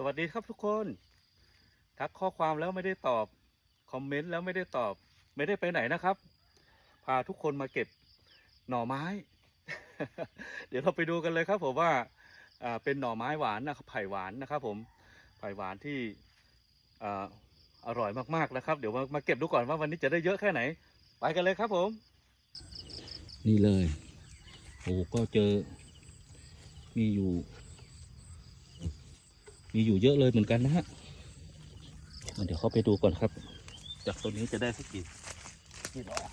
สวัสดีครับทุกคน ทักข้อความแล้วไม่ได้ตอบ คอมเมนต์แล้วไม่ได้ตอบ ไม่ได้ไปไหนนะครับ พาทุกคนมาเก็บหน่อไม้ เดี๋ยวเราไปดูกันเลยครับผมว่าเป็นหน่อไม้หวานนะครับไผ่หวานนะครับ ผมไผ่หวานที่อาอร่อยมากๆนะครับ เดี๋ยวมามาเก็บดูก่อนว่าวันนี้จะได้เยอะแค่ไหน ไปกันเลยครับผม นี่เลยโอ้ก็เจอมีอยู่ มีอยู่เยอะเลยเหมือนกันนะฮะเดี๋ยวเข้าไปดูก่อนครับ จากตัวนี้จะได้สักกี่กี่ดอก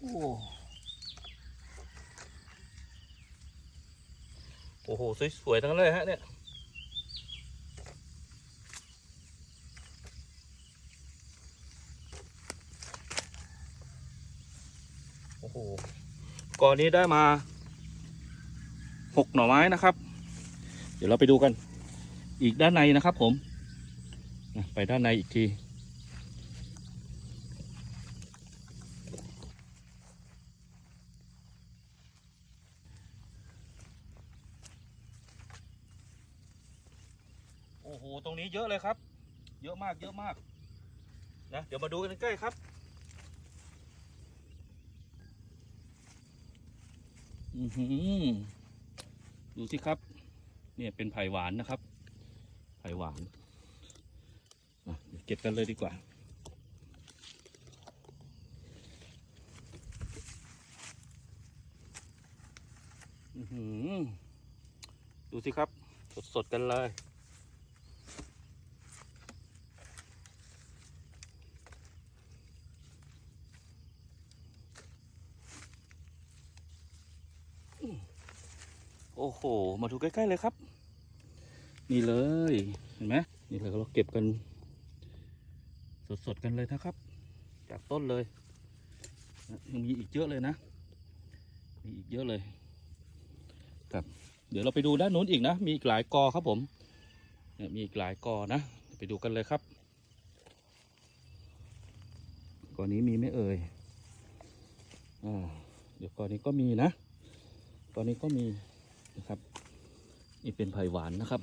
โอ้โอ้โห สวยๆทั้งนั้นเลยฮะเนี่ยโอ้โหก่อนนี้ได้มา หกหน่อไม้นะครับ เดี๋ยวเราไปดูกัน อีกด้านในนะครับ ผมไปด้านในอีกที โอ้โห ตรงนี้เยอะเลยครับ เยอะมาก เยอะมาก นะ เดี๋ยวมาดูกันใกล้ครับอือหือ ดูสิครับ เนี่ยเป็นไผ่หวานนะครับ ไผ่หวานเดี๋ยวเก็บกันเลยดีกว่าอือหือดูสิครับ สดๆกันเลย อ้โห มาดูใกล้ ๆ เลยครับ นี่เลย เห็นไหมนี่เลยเราเก็บกัน สด ๆ กันเลยนะครับ จากต้นเลยยังมีอีกเยอะเลยนะ มีอีกเยอะเลย ครับ เดี๋ยวเราไปดูด้านนู้นอีกนะ มีอีกหลายกอครับผมเนี่ยมีอีกหลายกอนะ ไปดูกันเลยครับกอนี้มีไหมเอ่ยอ่าเดี๋ยวกอนี้ก็มีนะกอนี้ก็มี นะครับนี่เป็นไผ่หวานนะครับ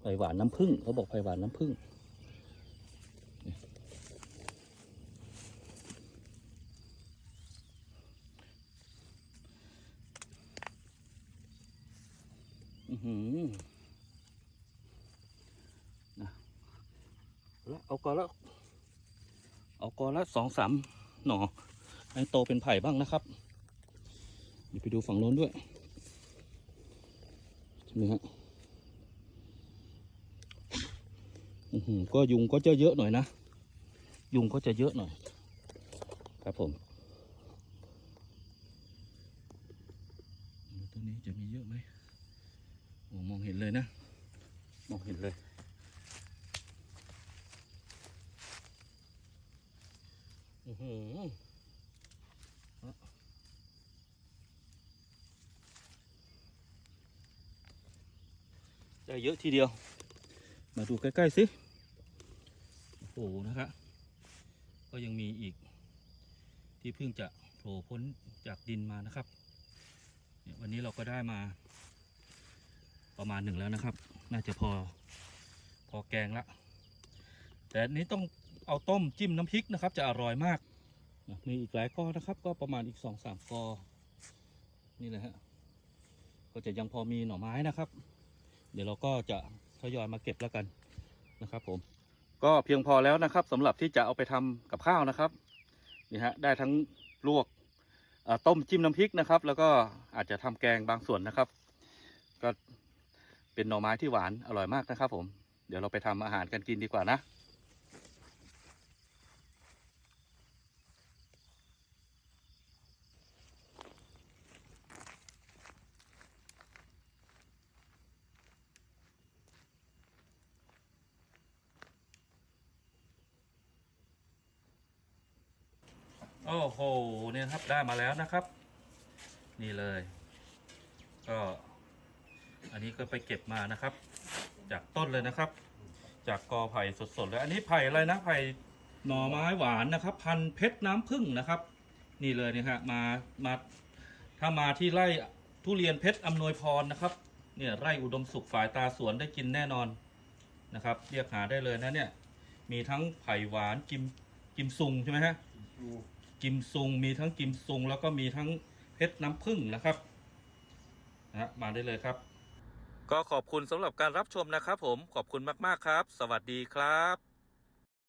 ไผ่หวานน้ำผึ้งเขาบอกไผ่หวานน้ำผึ้งนี่อื้อหือนะแล้วเอากอนละเอากอนละสองสามหน่อให้โตเป็นไผ่บ้างนะครับ เดี๋ยวไปดูฝั่งโน้นด้วย ใช่ไหมฮะอือหือก็ยุงก็จะเยอะหน่อยนะ ยุงก็จะเยอะหน่อย ครับผมดูต้นนี้จะมีเยอะไหมโอ้มองเห็นเลยนะ มองเห็นเลยอือหือ ได้เยอะทีเดียว มาดูใกล้ๆสิโอ้โหนะครับก็ยังมีอีก ที่เพิ่งจะโผล่พ้นจากดินมานะครับ วันนี้เราก็ได้มา ประมาณหนึ่งแล้วนะครับ น่าจะพอพอแกงละ แต่อันนี้ต้องเอาต้มจิ้มน้ำพริกนะครับ จะอร่อยมาก มีอีกหลายก้อนะครับ ก็ประมาณอีกสองสามกอนี่แหละฮะก็จะยังพอมีหน่อไม้นะครับ เดี๋ยวเราก็จะทยอยมาเก็บแล้วกันนะครับผมก็เพียงพอแล้วนะครับสำหรับที่จะเอาไปทำกับข้าวนะครับนี่ฮะได้ทั้งลวกต้มจิ้มน้ำพริกนะครับ แล้วก็อาจจะทำแกงบางส่วนนะครับ ก็เป็นหน่อไม้ที่หวานอร่อยมากนะครับ ผมเดี๋ยวเราไปทำอาหารกันกินดีกว่านะ โอ้โหเนี่ยครับได้มาแล้วนะครับ นี่เลย ก็ อันนี้ก็ไปเก็บมานะครับ จากต้นเลยนะครับ จากกอไผ่สดๆเลยอันนี้ไผ่อะไรนะไผ่หน่อไม้หวานนะครับ พันเพชรน้ำผึ้งนะครับ นี่เลยนี่ยฮะมามาถ้ามาที่ไร่ทุเรียนเพชรอำนวยพรนะครับ เนี่ยไร่อุดมสุขฝ่ายตาสวนได้กินแน่นอนนะครับ เรียกหาได้เลยนะเนี่ย มีทั้งไผ่หวานกิมกิมซุงใช่ไหมฮะ กิมซุง มีทั้งกิมซุง แล้วก็มีทั้งเพชรน้ำผึ้งนะครับนะมาได้เลยครับ ก็ขอบคุณสำหรับการรับชมนะครับผมขอบคุณมากๆครับ สวัสดีครับ